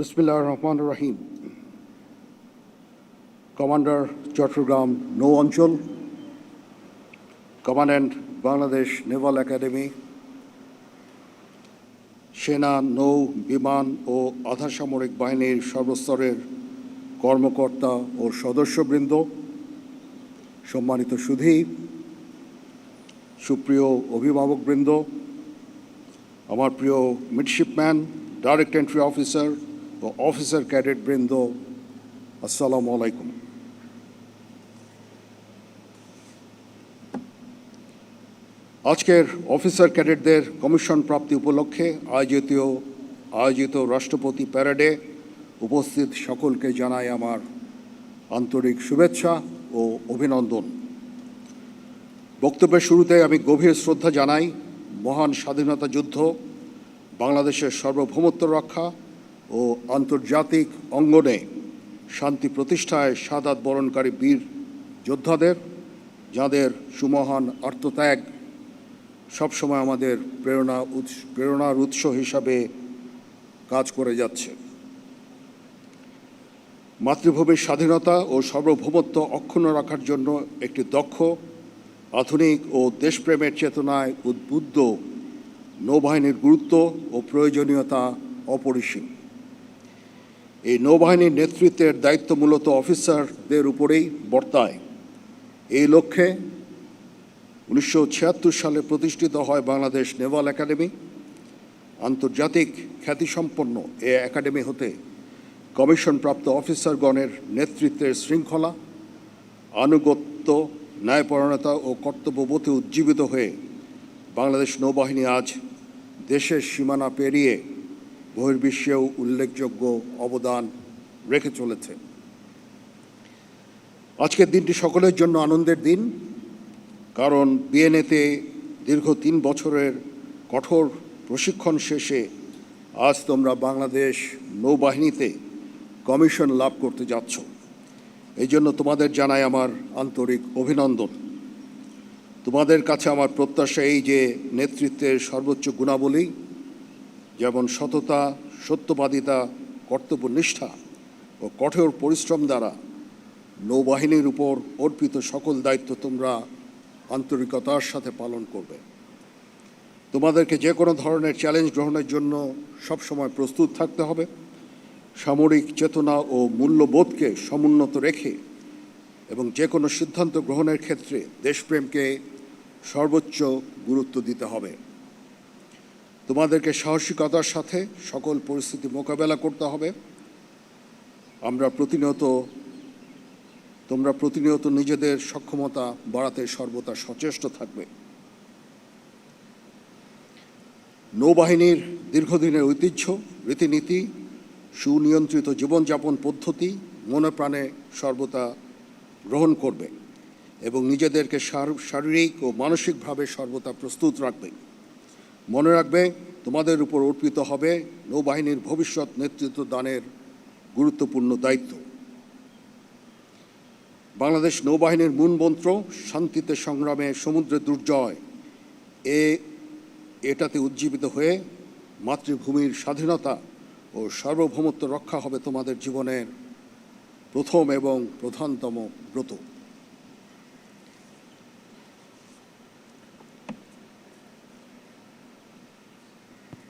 বিসমিল্লাহ রহমান রহিম। কমান্ডার চট্টগ্রাম নৌ অঞ্চল কমান্ড্যান্ট বাংলাদেশ নেভাল একাডেমি, সেনা, নৌ, বিমান ও আধা সামরিক বাহিনীর সর্বস্তরের কর্মকর্তা ও সদস্যবৃন্দ, সম্মানিত সুধী, সুপ্রিয় অভিভাবকবৃন্দ, আমার প্রিয় মিডশিপম্যান, ডাইরেক্ট এন্ট্রি অফিসার ও অফিসার ক্যাডেট বৃন্দ আসসালামু আলাইকুম আজকের অফিসার ক্যাডেটদের কমিশন প্রাপ্তি উপলক্ষে আয়োজিত আয়োজিত রাষ্ট্রপতি প্যারেডে উপস্থিত সকলকে জানাই আমার আন্তরিক শুভেচ্ছা ও অভিনন্দন। বক্তব্যের শুরুতে আমি গভীর শ্রদ্ধা জানাই মহান স্বাধীনতা যুদ্ধ, বাংলাদেশের সার্বভৌমত্ব রক্ষা ও আন্তর্জাতিক অঙ্গনে শান্তি প্রতিষ্ঠায় সাদাত বরণকারী বীর যোদ্ধাদের, যাদের সুমহান আত্মত্যাগ সবসময় আমাদের প্রেরণা উৎস, প্রেরণার উৎস হিসাবে কাজ করে যাচ্ছে। মাতৃভূমির স্বাধীনতা ও সার্বভৌমত্ব অক্ষুণ্ণ রাখার জন্য একটি দক্ষ, আধুনিক ও দেশপ্রেমের চেতনায় উদ্বুদ্ধ নৌবাহিনীর গুরুত্ব ও প্রয়োজনীয়তা অপরিসীম। এই নৌবাহিনীর নেতৃত্বের দায়িত্ব মূলত অফিসারদের উপরেই বর্তায়। এই লক্ষ্যে উনিশশো ছিয়াত্তর সালে প্রতিষ্ঠিত হয় বাংলাদেশ নেভাল একাডেমি, আন্তর্জাতিক খ্যাতিসম্পন্ন এ একাডেমি হতে কমিশনপ্রাপ্ত অফিসারগণের নেতৃত্বের শৃঙ্খলা, আনুগত্য, ন্যায়পরায়ণতা ও কর্তব্যবোধে উজ্জীবিত হয়ে বাংলাদেশ নৌবাহিনী আজ দেশের সীমানা পেরিয়ে বহির্বিশ্বেও উল্লেখযোগ্য অবদান রেখে চলেছে। আজকের দিনটি সকলের জন্য আনন্দের দিন, কারণ বিএনএতে দীর্ঘ তিন বছরের কঠোর প্রশিক্ষণ শেষে আজ তোমরা বাংলাদেশ নৌবাহিনীতে কমিশন লাভ করতে যাচ্ছ। এই জন্য তোমাদের জানাই আমার আন্তরিক অভিনন্দন। তোমাদের কাছে আমার প্রত্যাশা এই যে নেতৃত্বের সর্বোচ্চ গুণাবলী যেমন সততা, সত্যবাদিতা, কর্তব্যনিষ্ঠা ও কঠোর পরিশ্রম দ্বারা নৌবাহিনীর উপর অর্পিত সকল দায়িত্ব তোমরা আন্তরিকতার সাথে পালন করবে। তোমাদেরকে যে কোনো ধরনের চ্যালেঞ্জ গ্রহণের জন্য সবসময় প্রস্তুত থাকতে হবে। সামরিক চেতনা ও মূল্যবোধকে সমুন্নত রেখে এবং যে কোনো সিদ্ধান্ত গ্রহণের ক্ষেত্রে দেশপ্রেমকে সর্বোচ্চ গুরুত্ব দিতে হবে। তোমাদেরকে সাহসিকতার সাথে সকল পরিস্থিতি মোকাবেলা করতে হবে। আমরা প্রতিনিয়ত, তোমরা প্রতিনিয়ত নিজেদের সক্ষমতা বাড়াতে সর্বদা সচেষ্ট থাকবে। নৌবাহিনীর দীর্ঘদিনের ঐতিহ্য, রীতিনীতি, সুনিয়ন্ত্রিত জীবনযাপন পদ্ধতি মনে প্রাণে সর্বদা গ্রহণ করবে এবং নিজেদেরকে শারীরিক ও মানসিকভাবে সর্বদা প্রস্তুত রাখবে। মনে রাখবে, তোমাদের উপর অর্পিত হবে নৌবাহিনীর ভবিষ্যৎ নেতৃত্ব দানের গুরুত্বপূর্ণ দায়িত্ব। বাংলাদেশ নৌবাহিনীর মূল মন্ত্র, শান্তিতে সংগ্রামে সমুদ্রে দুর্জয়। এ, এটাতে উজ্জীবিত হয়ে মাতৃভূমির স্বাধীনতা ও সার্বভৌমত্ব রক্ষা হবে তোমাদের জীবনের প্রথম এবং প্রধানতম ব্রত।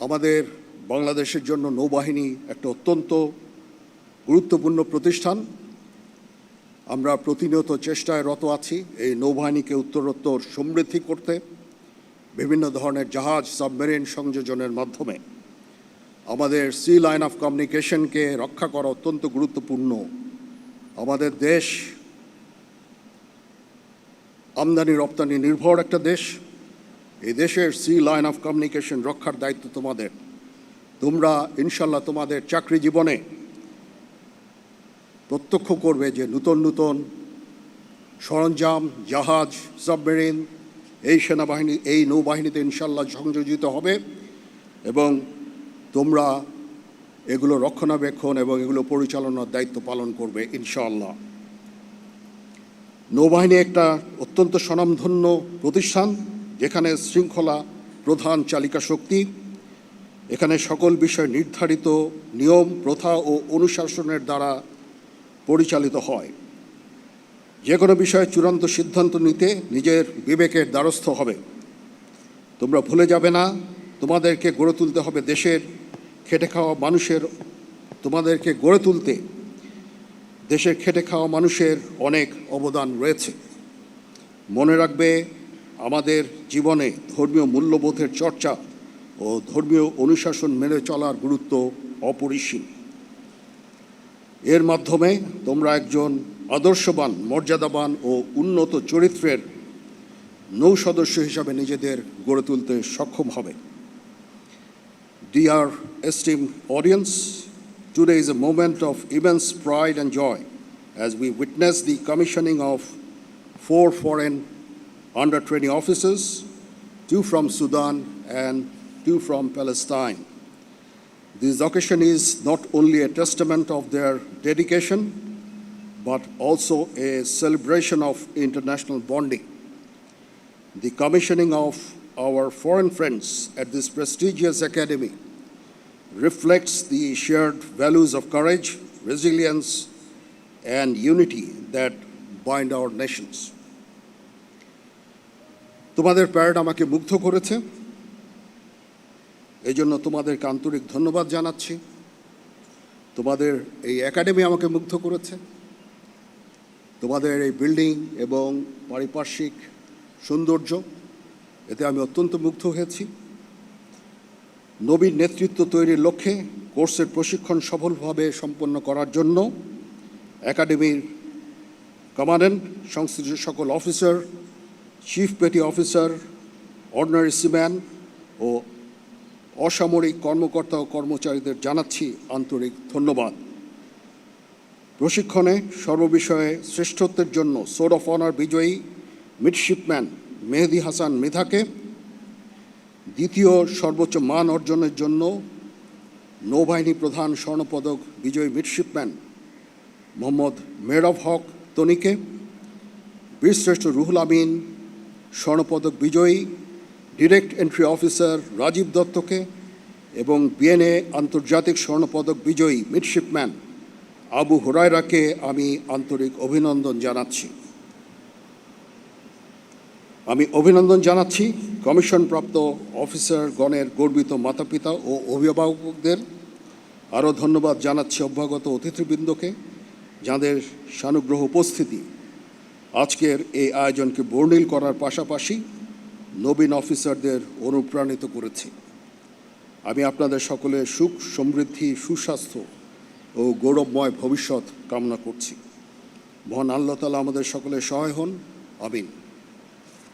আমাদের বাংলাদেশের জন্য নৌবাহিনী একটা অত্যন্ত গুরুত্বপূর্ণ প্রতিষ্ঠান। আমরা প্রতিনিয়ত চেষ্টায় রত আছি এই নৌবাহিনীকে উত্তরোত্তর সমৃদ্ধি করতে বিভিন্ন ধরনের জাহাজ, সাবমেরিন সংযোজনের মাধ্যমে। আমাদের সি লাইন অফ কমিউনিকেশনকে রক্ষা করা অত্যন্ত গুরুত্বপূর্ণ। আমাদের দেশ আমদানি রপ্তানি নির্ভর একটা দেশ। এই দেশের সি লাইন অফ কমিউনিকেশন রক্ষার দায়িত্ব তোমাদের। তোমরা ইনশাল্লাহ তোমাদের চাকরি জীবনে প্রত্যক্ষ করবে যে নূতন নূতন সরঞ্জাম, জাহাজ, সাবমেরিন, এই সেনাবাহিনী, এই নৌবাহিনীতে ইনশাল্লাহ সংযোজিত হবে এবং তোমরা এগুলো রক্ষণাবেক্ষণ এবং এগুলো পরিচালনার দায়িত্ব পালন করবে, ইনশাআল্লাহ। নৌবাহিনী একটা অত্যন্ত স্বনামধন্য প্রতিষ্ঠান। যেখানে শৃঙ্খলা প্রধান চালিকা শক্তি, এখানে সকল বিষয় নির্ধারিত নিয়ম, প্রথা ও অনুশাসনের দ্বারা পরিচালিত হয়। যে কোনো বিষয়ে চূড়ান্ত সিদ্ধান্ত নিতে নিজের বিবেকের দ্বারস্থ হবে। তোমরা ভুলে যাবে না, তোমাদেরকে গড়ে তুলতে হবে দেশের খেটে খাওয়া মানুষের, তোমাদেরকে গড়ে তুলতে দেশের খেটে খাওয়া মানুষের অনেক অবদান রয়েছে। মনে রাখবে আমাদের জীবনে ধর্মীয় মূল্যবোধের চর্চা ও ধর্মীয় অনুশাসন মেনে চলার গুরুত্ব অপরিসীম। এর মাধ্যমে তোমরা একজন আদর্শবান, মর্যাদাবান ও উন্নত চরিত্রের নৌ সদস্য হিসাবে নিজেদের গড়ে তুলতে সক্ষম হবে। Dear esteem audience today is a moment of immense pride and joy as we witness the commissioning of four foreign 100 training officers, two from Sudan and two from Palestine. This occasion is not only a testament of their dedication, but also a celebration of international bonding. The commissioning of our foreign friends at this prestigious academy reflects the shared values of courage, resilience, and unity that bind our nations. তোমাদের parade আমাকে মুগ্ধ করেছে। এই জন্য তোমাদেরকে আন্তরিক ধন্যবাদ জানাচ্ছি। তোমাদের এই একাডেমি আমাকে মুগ্ধ করেছে। তোমাদের এই বিল্ডিং এবং পারিপার্শ্বিক সৌন্দর্য, এতে আমি অত্যন্ত মুগ্ধ হয়েছি। নবীন নেতৃত্ব তৈরির লক্ষ্যে কোর্সের প্রশিক্ষণ সফলভাবে সম্পন্ন করার জন্য একাডেমির কমান্ডেন্ট, সংশ্লিষ্ট সকল officer chief petty officer ordinary seaman ও অসামরিক কর্মকর্তা ও কর্মচারীদের জানাচ্ছি আন্তরিক ধন্যবাদ। প্রশিক্ষণে সর্ববিষয়ে শ্রেষ্ঠত্বের জন্য সোড অফ অনার বিজয়ী মিডশিপম্যান মেহেদি হাসান মৃধাকে, দ্বিতীয় সর্বোচ্চ মান অর্জনের জন্য নৌবাহিনী প্রধান স্বর্ণপদক বিজয়ী মিডশিপম্যান মোহাম্মদ মেহরব হক তনিকে, বীরশ্রেষ্ঠ রুহুল আমিন স্বর্ণপদক বিজয়ী ডিরেক্ট এন্ট্রি অফিসার রাজীব দত্তকে এবং বিএনএ আন্তর্জাতিক স্বর্ণপদক বিজয়ী মিডশিপম্যান আবু হুরায়রাকে আমি আন্তরিক অভিনন্দন জানাচ্ছি। আমি অভিনন্দন জানাচ্ছি কমিশনপ্রাপ্ত অফিসারগণের গর্বিত মাতাপিতা ও অভিভাবকদের। আরও ধন্যবাদ জানাচ্ছি অভ্যাগত অতিথিবৃন্দকে, যাঁদের সানুগ্রহ উপস্থিতি। আজকের এই আয়োজনকে বর্ণিল করার পাশাপাশি নবীন অফিসারদের অনুপ্রাণিত করেছি। আমি আপনাদের সকলে সুখ, সমৃদ্ধি, সুস্বাস্থ্য ও গৌরবময় ভবিষ্যৎ কামনা করছি। মহান আল্লাহ তালা আমাদের সকলে সহায় হন। আমিন।